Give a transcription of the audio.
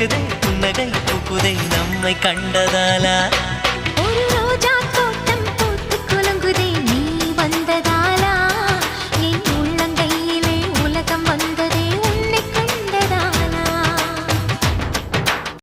பூக்குதே புன்னகை பூக்குதே நம்மை கண்டதாலா?